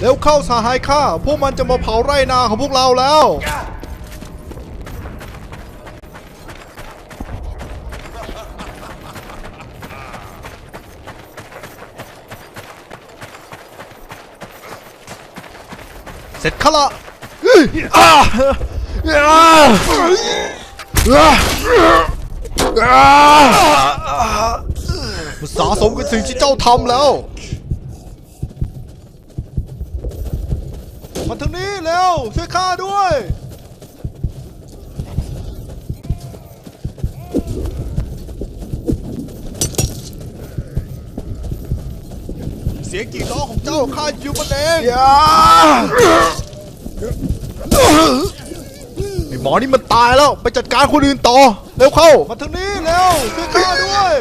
เร็วเข้าสหายข้า พวกมันจะมาเผาไร่นาของพวกเราแล้ว เสร็จข้าละเฮ้ยอ่าอ่าอ่าอ่ามันสะสมกับสิ่งที่เจ้าทำแล้ว มาทางนี้เร็วช่วยข้าด้วย เสียงกรีดร้องของเจ้าข้าอยู่มันเองไอ้หมอนี่มันตายแล้วไปจัดการคนอื่นต่อเร็วเข้า มาทางนี้เร็วช่วยข้าด้วย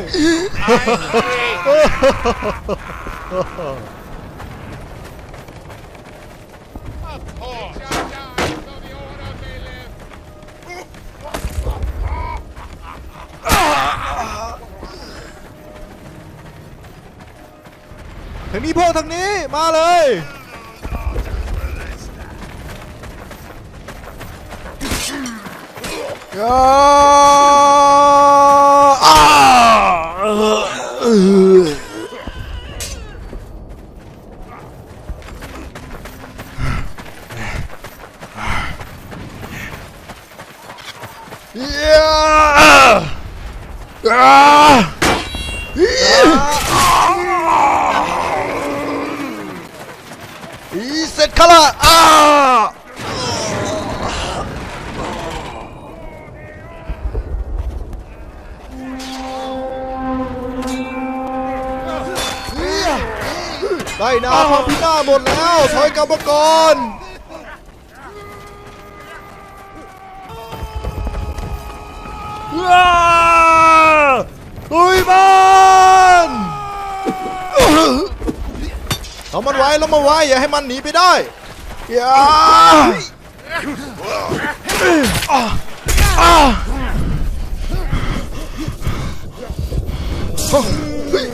ทางนี้พวกทางนี้มาเลยอ่าอ่าเออเออเย้อ่า อีเสร็จข้าละอ่าได้นาพังพินาศหมดแล้วถอยกลับมาก่อนว้ยมัน เรามันไว้เรามันไว้อย่าให้มันหนีไปได้อย่าอะอะเฮ้ย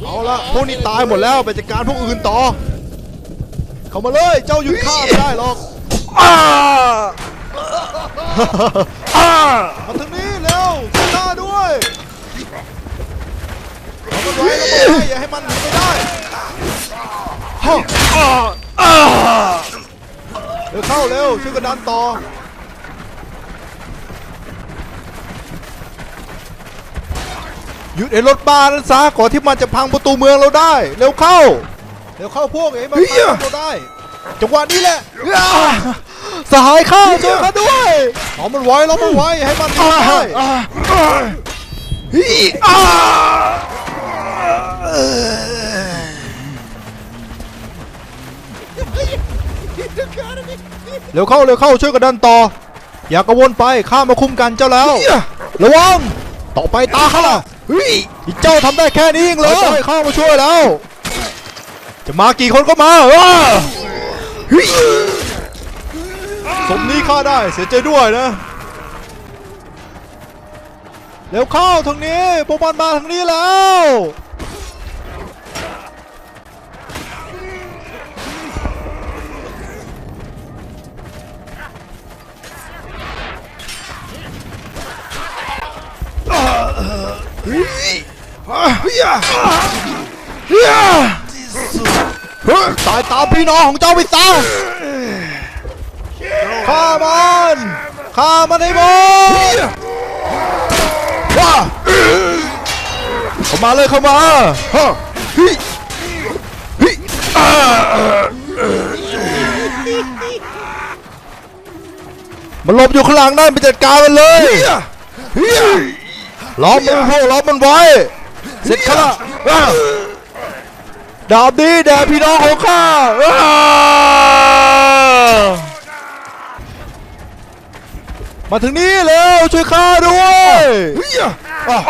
เอาละพวกนี้ตายหมดแล้วไปจัดการพวกอื่นต่อ เข้ามาเลยเจ้าหยุดข้าไม่ได้หรอกอ้าอ้ามาทางนี้เร็วช่วยข้าด้วยเอา มันไว้แล้วมันไว้อย่าให้มันหนีไปได้ฮ่าอ้าอ้าเร็วเข้าเร็วช่วยกันดันต่อหยุดไอ้รถบ้านั้นซะก่อนที่มันจะพังประตูเมืองเราได้ เร็วเข้า เร็วเข้าพวกไอ้มันพังเราได้จังหวะนี้แหละอ่าสหายข้าช่วยข้าด้วยเอามันไว้เรามันไว้ให้มันหนีได้ฮิอ่า เร็วเข้าเร็วเข้าช่วยกันดันต่อ อย่ากระวนไปข้ามาคุมกันเจ้าแล้ว ระวังต่อไปตาข้าล่ะเฮ้ยอีเจ้าทำได้แค่นี้เองเหรอให้ข้ามาช่วยแล้ว จะมากี่คนก็มาสมนี้ข้าได้เสียใจด้วยนะเร็วเข้าทางนี้พวกมันมาทางนี้แล้ว ตายตามพี่น้องของเจ้าไปซะฆ่ามันฆ่ามันให้หมดว้าเข้ามาเลยเข้ามาฮะเฮ้ยเฮ้ยอ่ามันหลบอยู่ข้างหลังนั่นไปจัดการมันเลย ล้อมมันพวกล้อมมันไว้เสร็จข้าอ่าดาบนี้แด่พี่น้องของข้าอมาถึงนี้เร็วช่วยข้าด้วยอ้า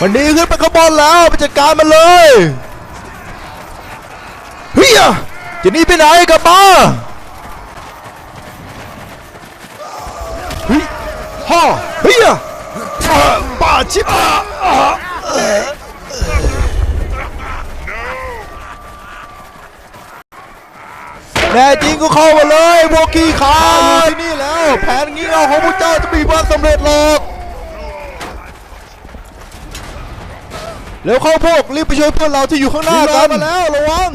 มันดีขึ้นไปขบอนแล้วไปจัดการมันเลย ยจะหนีไปไหนกลับมาเฮ้ยฮ่าเฮียบ้าชิบอ่าแน่จริงก็เข้ามาเลยพวกขี้ขาดที่นี่แล้ว แผนงี้เง่าของพวกเจ้าจะมมีวันสำเร็จหรอกเร็วเข้าพวกรีบไปช่วยเพื่อนเราที่อยู่ข้างหน้ากันมาแล้วระวัง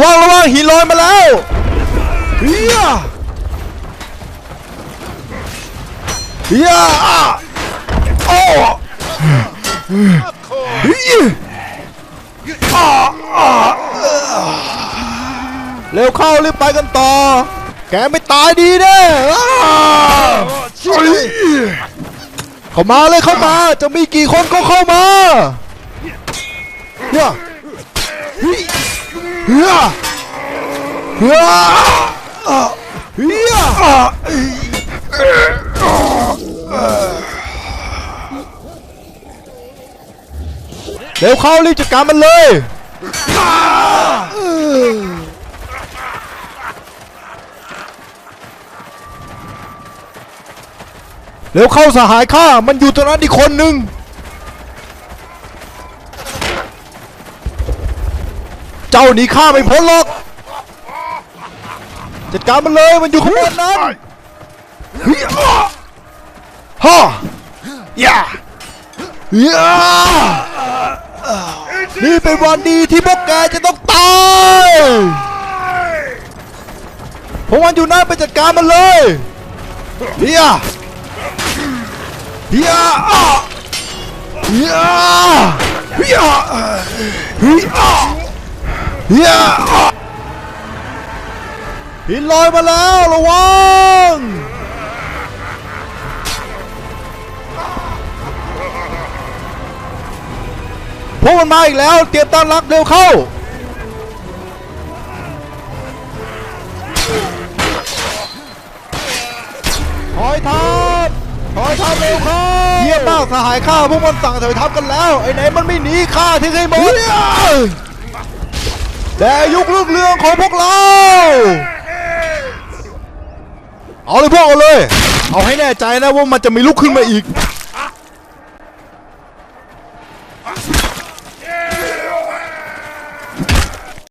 ระวังระวังหินลอยมาแล้วเฮียเฮียอะโอ้เฮียอะอะเร็วเข้ารีบไปกันต่อ แกไม่ตายดีแน่อะเฮ้ยเข้ามาเลยเข้ามา จะมีกี่คนก็เข้ามาเฮ้ย เฮ้ยเฮ้ยเฮ้ยเร็วเข้ารีบจัดการมันเลยเร็วเข้าสหายข้า มันอยู่ตรงนั้นอีกคนหนึ่ง เจ้าหนีข้าไม่พ้นหรอกจัดการมันเลยมันอยู่ข้างบนนั้นเฮ้ยฮ่าย่าย่านี่เป็นวันดีที่พวกแกจะต้องตายพวกมันอยู่นั่นไปจัดการมันเลยเฮียเฮียอะเฮียเฮียเฮีย เฮียหินลอยมาแล้วระวังพวกมันมาอีกแล้ว เตรียมตั้งรับเร็วเข้าถอยทัพถอยทัพเร็วเข้าเยี่ยมมากสหายข้าพวกมันสั่งถอยทัพกันแล้ว ไอ้ไหนมันไม่หนีข้าทิ้งให้หมด แต่ยุคลุกเรืองของพวกเรา เอาเลยพวกเอาเลย เอาให้แน่ใจนะว่ามันจะไม่ลุกขึ้นมาอีก